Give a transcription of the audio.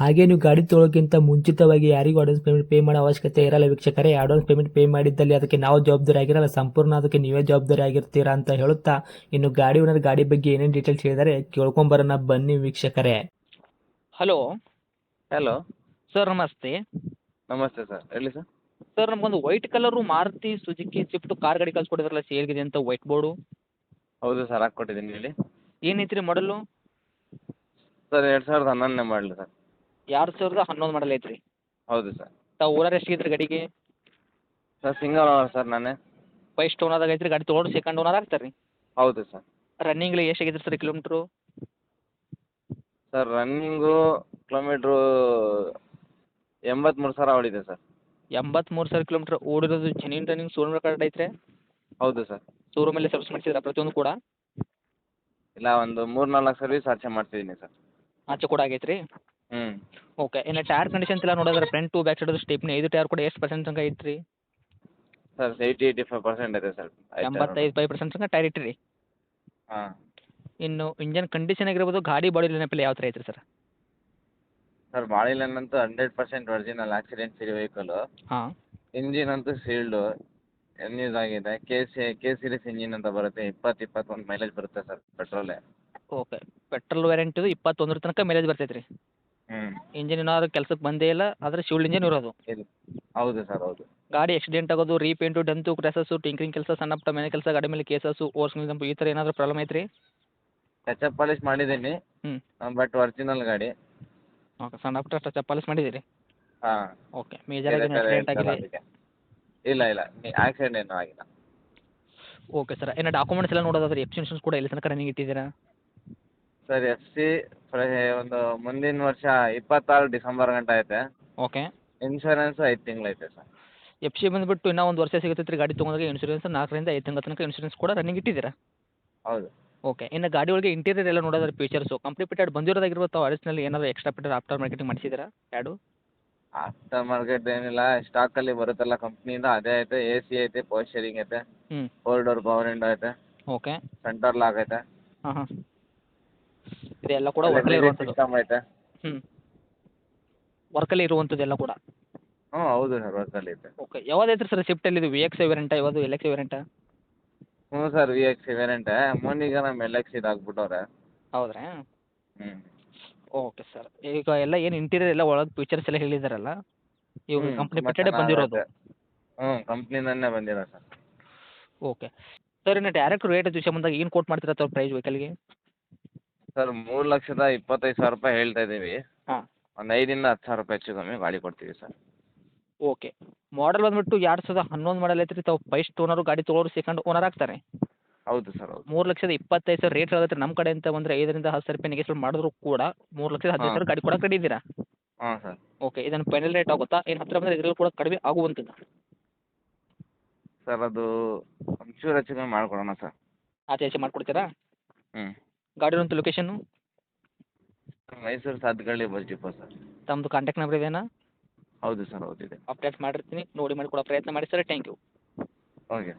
ಹಾಗೆ ನೀವು ಗಾಡಿ ತೊಳೋಕ್ಕಿಂತ ಮುಂಚಿತವಾಗಿ ಯಾರಿಗೂ ಅಡ್ವಾನ್ಸ್ ಪೇಮೆಂಟ್ ಪೇ ಮಾಡೋ ಅವಶ್ಯಕತೆ ಇರಲ್ಲ ವೀಕ್ಷಕರೇ. ಅಡ್ವಾನ್ಸ್ ಪೇಮೆಂಟ್ ಪೇ ಮಾಡಿದ್ದಲ್ಲಿ ಅದಕ್ಕೆ ನಾವು ಜವಾಬ್ದಾರಿ ಆಗಿರಲ್ಲ. ಸಂಪೂರ್ಣ ಅದಕ್ಕೆ ನೀವೇ ಜವಾಬ್ದಾರಿ ಆಗಿರ್ತೀರಾ ಅಂತ ಹೇಳುತ್ತಾ ಇನ್ನು ಗಾಡಿ ಓನರ್ ಗಾಡಿ ಬಗ್ಗೆ ಏನೇನು ಡೀಟೇಲ್ಸ್ ಹೇಳಿದರೆ ಕೇಳ್ಕೊಂಬರೋಣ. ಬನ್ನಿ ವೀಕ್ಷಕರೇ. ಹಲೋ ಹಲೋ ಸರ್ ನಮಸ್ತೆ. ನಮಸ್ತೆ ಸರ್ ಹೇಳಿ ಸರ್ ಸರ್ ನಮಗೊಂದು white colour Maruti Suzuki Swift car ಗಾಡಿ ಕಳ್ಸಿಕೊಡಿದ್ರಲ್ಲ ಸೇಲ್ಗಿದೆ ಅಂತ ವೈಟ್ ಬೋರ್ಡು ಹೌದು ಸರ್ ಹಾಕ್ಕೊಟ್ಟಿದ್ದೀನಿ ಹೇಳಿ. ಏನೈತ್ರಿ ರೀ ಮಾಡಲು ಸರ್ ಎರಡು ಸಾವಿರದ ಹನ್ನೊಂದನೇ ಮಾಡಲಿ ಸರ್ ಎರಡು ಸಾವಿರದ ಹನ್ನೊಂದು ಮಾಡಲ್ ಐತ್ರಿ. ಹೌದು ಸರ್ ತಾವು ಓನರ್ ಎಷ್ಟಿದ್ರಿ ಗಾಡಿಗೆ? ಸರ್ ಸಿಂಗಲ್ ಓನರ್ ಸರ್ ನಾನೇ. ಫಸ್ಟ್ ಓನರ್ದಾಗ ಐತ್ರಿ ಗಾಡಿ ತೊಗೊಂಡು ಸೆಕೆಂಡ್ ಓನರ್ ಆಗ್ತಾರೆ ರೀ ಹೌದು ಸರ್ ರನ್ನಿಂಗ್ ಎಷ್ಟು ಆಗೈತ್ರಿ sir kilometre sir running kilometre ಎಂಬತ್ಮೂರು ಸಾವಿರ ಹೊಡಿದೆ ಸರ್ ಎಂಬತ್ಮೂರು ಸಾವಿರ ಕಿಲೋಮೀಟ್ರ್ ಓಡಿರೋದು ಜೆನ್ಯೂನ್ ರನ್ನಿಂಗ್ ಶೋರೂಮ್ ರೆಕಾರ್ಡ್ ಐತ್ರಿ? ಹೌದು ಸರ್ ಶೋರೂಮಲ್ಲಿ ಸರ್ವಿಸ್ ಮಾಡ್ಸಿದ್ರೆ ಪ್ರತಿಯೊಂದು ಕೂಡ? ಇಲ್ಲ ಒಂದು ಮೂರು ನಾಲ್ಕು ಸರ್ವಿಸ್ ಆಚೆ ಮಾಡ್ತಿದ್ದೀನಿ ಸರ್ ಆಚೆ ಕೂಡ ಆಗೈತ್ರಿ? ಹ್ಞೂ ಓಕೆ ಇನ್ನು ಟೈರ್ ಕಂಡೀಷನ್ಸ್ ಎಲ್ಲ ನೋಡಿದ್ರೆ front to back side stepney ಐದು ಟೈರ್ ಕೂಡ ಎಷ್ಟು ಪರ್ಸೆಂಟ್ ತನಕ ಐತ್ರಿ? Sir eighty eighty five percent ಇದೆ ಸರ್ ಎಂಬತ್ತೈದು ಫೈವ್ ಪರ್ಸೆಂಟ್ ತನಕ ಟೈರ್ ಇಟ್ಟಿರಿ ಹಾಂ. ಇನ್ನು ಇಂಜನ್ ಕಂಡೀಷನ್ ಆಗಿರ್ಬೋದು ಗಾಡಿ ಬಾಡಿ ನೆನಪಿಲ್ಲ ಯಾವ ಥರ ಐತ್ರಿ ಸರ್? ಸರ್ ಬಾಳಿಲನ್ ಅಂತ hundred percent original accident free vehicle ಹಾಂ. ಇಂಜಿನ್ ಅಂತೂ ಸೀಲ್ಡು ಎನ್ಯೂಸ್ ಆಗಿದೆ. K C K series engine ಅಂತ ಬರುತ್ತೆ. ಇಪ್ಪತ್ತು ಇಪ್ಪತ್ತೊಂದು ಮೈಲೇಜ್ ಬರುತ್ತೆ ಸರ್ ಪೆಟ್ರೋಲೇ ಓಕೆ ಪೆಟ್ರೋಲ್ ವ್ಯಾರಂಟಿದು ಇಪ್ಪತ್ತೊಂದರ ತನಕ ಮೈಲೇಜ್ ಬರ್ತೈತೆ ರೀ ಹ್ಞೂ ಇಂಜಿನ್ ಏನಾದ್ರು ಕೆಲಸಕ್ಕೆ ಬಂದೇ ಇಲ್ಲ ಆದರೆ ಶಿಲ್ಡ್ ಇಂಜಿನ್ ಇರೋದು. ಇಲ್ಲ ಹೌದು ಸರ್ ಹೌದು. ಗಾಡಿ ಆಕ್ಸಿಡೆಂಟ್ ಆಗೋದು ರೀಪೇಂಟು ಡಂತು ಕ್ರ್ಯಾಸಸ್ಸು ಟಿಂಕ್ರಿಂಗ್ ಕೆಲಸ ಸಣ್ಣ ಪುಟ್ಟ ಮನೆ ಕೆಲಸ ಗಾಡಿ ಮೇಲೆ ಕೇಸಸ್ಸು ಓರ್ಸ್ ಈ ಥರ ಏನಾದರೂ ಪ್ರಾಬ್ಲಮ್ ಐತ್ರಿ? ಟಚ್ ಅಪ್ ಪಾಲಿಶ್ ಮಾಡಿದ್ದೀನಿ. ಹ್ಞೂ ಬಟ್ ಒರಿಜಿನಲ್ ಗಾಡಿ. ಓಕೆ ಸಣ್ಣ ಪುಟ್ಟ ಟಚ್ ಪಾಲಿಶ್ ಮಾಡಿದ್ದೀರಿ? ಹಾಂ. ಓಕೆ ಮೇಜರ್ ಆಗಿ ಆಕ್ಸಿಡೆಂಟ್ ಆಗಿದೆ. ಇಲ್ಲ ಇಲ್ಲ ಆಕ್ಸಿಡೆಂಟ್ ಏನೂ ಆಗಿಲ್ಲ. ಓಕೆ ಸರ್ ಏನೋ ಡಾಕ್ಯುಮೆಂಟ್ಸ್ ಎಲ್ಲ ನೋಡೋದಾದ್ರೆ? ಎಫ್ ಇನ್ಶೂರೆನ್ಸ್ ಕೂಡ ಎಲ್ಲಿ ತನಕ ರನ್ನಿಂಗ್ ಇಟ್ಟಿದ್ದೀರಾ? ಸರ್ ಎಸ್ ಸಿ ಒಂದು ಮುಂದಿನ ವರ್ಷ ಇಪ್ಪತ್ತಾರು ಡಿಸೆಂಬರ್ ಗಂಟ ಐತೆ. ಓಕೆ. ಇನ್ಶೂರೆನ್ಸ್ ಐದು ಐತೆ ಸರ್. ಎಫ್ ಸಿ ಬಂದುಬಿಟ್ಟು ಇನ್ನೂ ಒಂದು ವರ್ಷ ಸಿಗುತ್ತೆ ರೀ ಗಾಡಿ ತೊಗೊಂಡಾಗ ಇನ್ಶೂರೆನ್ಸ್ ನಾಲ್ಕರಿಂದ ಐದು ತಿಂಗಳ ತನಕ ಇನ್ಶೂರೆನ್ಸ್ ಕೂಡ ರನ್ನಿಂಗ್ ಇಟ್ಟಿದ್ದೀರಾ? ಹೌದು. ಓಕೆ. ಇನ್ನು ಗಾಡಿ ಒಳಗೆ ಇಂಟೀರಿಯರ್ ಎಲ್ಲ ನೋಡೋದಾದ್ರೆ ಫೀಚರ್ಸು ಕಂಪ್ನಿ ಪಿಟೆಡ್ ಬಂದಿರೋದಾಗಿರ್ಬೋದು ತಾವು ಅಡಿಷನಲ್ ಏನಾದರೂ ಎಕ್ಸ್ಟ್ರಾ ಪಿಟೆಡ್ ಆಫ್ಟರ್ ಮಾರ್ಕೆಟಿಂಗ್ ಮಾಡಿಸಿದ್ದೀರಾ ಯಾಡು ಆಫ್ಟರ್ ಮಾರ್ಕೆಟ್ ಏನಿಲ್ಲ ಸ್ಟಾಕಲ್ಲಿ ಬರುತ್ತಲ್ಲ ಕಂಪ್ನಿಯಿಂದ ಅದೇ ಐತೆ ಎ ಸಿ ಐತೆ ಪವರ್ ಶೇರಿಂಗ್ ಐತೆ. ಹ್ಞೂ ಫೋರ್ ಡೋರ್ ಪವರ್ ವಿಂಡೋ ಐತೆ. ಓಕೆ. ಸೆಂಟರ್ ಲಾಕ್ ಐತೆ. ಹಾಂ ಹಾಂ. ಇದೆಲ್ಲ ಕೂಡ ವರ್ಕಲ್ಲೇ ಇರುವಂತದ್ದು ಹ್ಮ್ ಐತೆ. ಹ್ಞೂ ವರ್ಕಲ್ಲೇ ಇರುವಂಥದ್ದು ಎಲ್ಲ ಕೂಡ. ಹ್ಞೂ ಹೌದು ಸರ್ ವರ್ಕಲ್ಲಿ ಇದೆ ಓಕೆ ಯಾವ್ದೈತ್ರಿ ಸರ್ ಶಿಫ್ಟಲ್ಲಿ ಇದು ವಿ ಎಕ್ಸ್ ವೇರಿಯಂಟ ಯಾವುದು ಎಲ್ ಎಕ್ಸ್ ವೇರಿಯಂಟ ಹ್ಞೂ ಸರ್ ವಿ ಎಕ್ಸ್ ವೇರಿಯಂಟೆ ಮೊನ್ನೆಗೆ ನಮ್ಮ ಎಲ್ ಎಕ್ಸ್ ಇದು ಹಾಕ್ಬಿಟ್ಟವ್ರೆ ಹೌದ್ರಾ? ಹ್ಞೂ ಓಕೆ ಸರ್ ಈಗ ಎಲ್ಲ ಏನು ಇಂಟೀರಿಯರ್ ಎಲ್ಲ ಒಳಗೆ ಫೀಚರ್ಸ್ ಎಲ್ಲ ಹೇಳಿದಾರಲ್ಲ ಇವಾಗ ಹ್ಮ್, ಕಂಪ್ನಿ ಪಿಟೆಡೇ ಬಂದಿರೋದು. ಹ್ಮ್ ಹ್ಞೂ ಕಂಪ್ನಿನೇ ಬಂದಿರೋ ಸರ್ ಓಕೆ ಸರ್ ಇನ್ನು ಡೈರೆಕ್ಟ್ ರೇಟ್ ವಿಷಯ ಬಂದಾಗ ಏನು ಕೋಟ್ ಮಾಡ್ತೀರಾ ಸರ್ ಪ್ರೈಸ್ ವೆಹಿಕಲ್ಗೆ ಸರ್ ಮೂರು ಲಕ್ಷದ ಇಪ್ಪತ್ತೈದು ಸಾವಿರ ರೂಪಾಯಿ ಹೇಳ್ತಾ ಇದ್ದೀವಿ. ಹಾಂ. ಒಂದು ಐದರಿಂದ ಹತ್ತು ಸಾವಿರ ರೂಪಾಯಿ ಹೆಚ್ಚು ಕಮ್ಮಿ ಗಾಡಿ ಕೊಡ್ತೀವಿ ಸರ್. ಓಕೆ. ಮಾಡಲ್ ಬಂದ್ಬಿಟ್ಟು ಎರಡು ಸಾವಿರದ ಹನ್ನೊಂದು ಮಾಡಲ್ ಐತ್ರಿ. ತಾವು ಫಸ್ಟ್ ಓನರು ಗಾಡಿ ತೊಗೊಳೋರು ಸೆಕೆಂಡ್ ಓನರ್ ಆಗ್ತಾರೆ. ಹೌದು ಸರ್ ಹೌದು. ಮೂರು ಲಕ್ಷದ ಇಪ್ಪತ್ತೈದು ಸಾವಿರ ರೇಟ್ ಹೇಳತ್ತೆ ನಮ್ಮ ಕಡೆ ಅಂತ ಬಂದರೆ ಐದರಿಂದ ಹತ್ತು ಸಾವಿರ ರೂಪಾಯಿ ನೆಗೆಸಲು ಮಾಡಿದ್ರು ಕೂಡ ಮೂರು ಲಕ್ಷದ ಹದಿನೈದು ಸಾವಿರ ಗಾಡಿ ಕೊಡಕ್ಕೆ ರೆಡಿ ಇದ್ದೀರಾ? ಹಾಂ ಸರ್. ಓಕೆ ಇದನ್ನು ಫೈನಲ್ ರೇಟ್ ಆಗುತ್ತಾ? ಏನು ಹತ್ತಿರ ಬಂದರೆ ಇದರಲ್ಲಿ ಕೂಡ ಕಡಿಮೆ ಆಗುವಂತಿಲ್ಲ ಸರ್ ಅದು ಒಂಚೂರು ಹೆಚ್ಚು ಕಮ್ಮಿ ಮಾಡಿಕೊಡೋಣ ಸರ್. ಆಚೆ ಹೆಚ್ಚು ಮಾಡಿಕೊಡ್ತೀರಾ? ಹ್ಞೂ ಗಾಡಿರೋಂಥ location Mysuru Sathagalli bus depot sir. ತಮ್ಮದು ಕಾಂಟ್ಯಾಕ್ಟ್ ನಂಬರ್ ಇದೇನಾ ಹೌದು ಸರ್ ಹೌದಿದೆ. ಅಪ್ಡೇಟ್ ಮಾಡಿರ್ತೀನಿ ನೋಡಿ ಮಾಡಿ ಕೊಡೋ ಪ್ರಯತ್ನ ಮಾಡಿ ಸರ್ ಥ್ಯಾಂಕ್ ಯು ಓಕೆ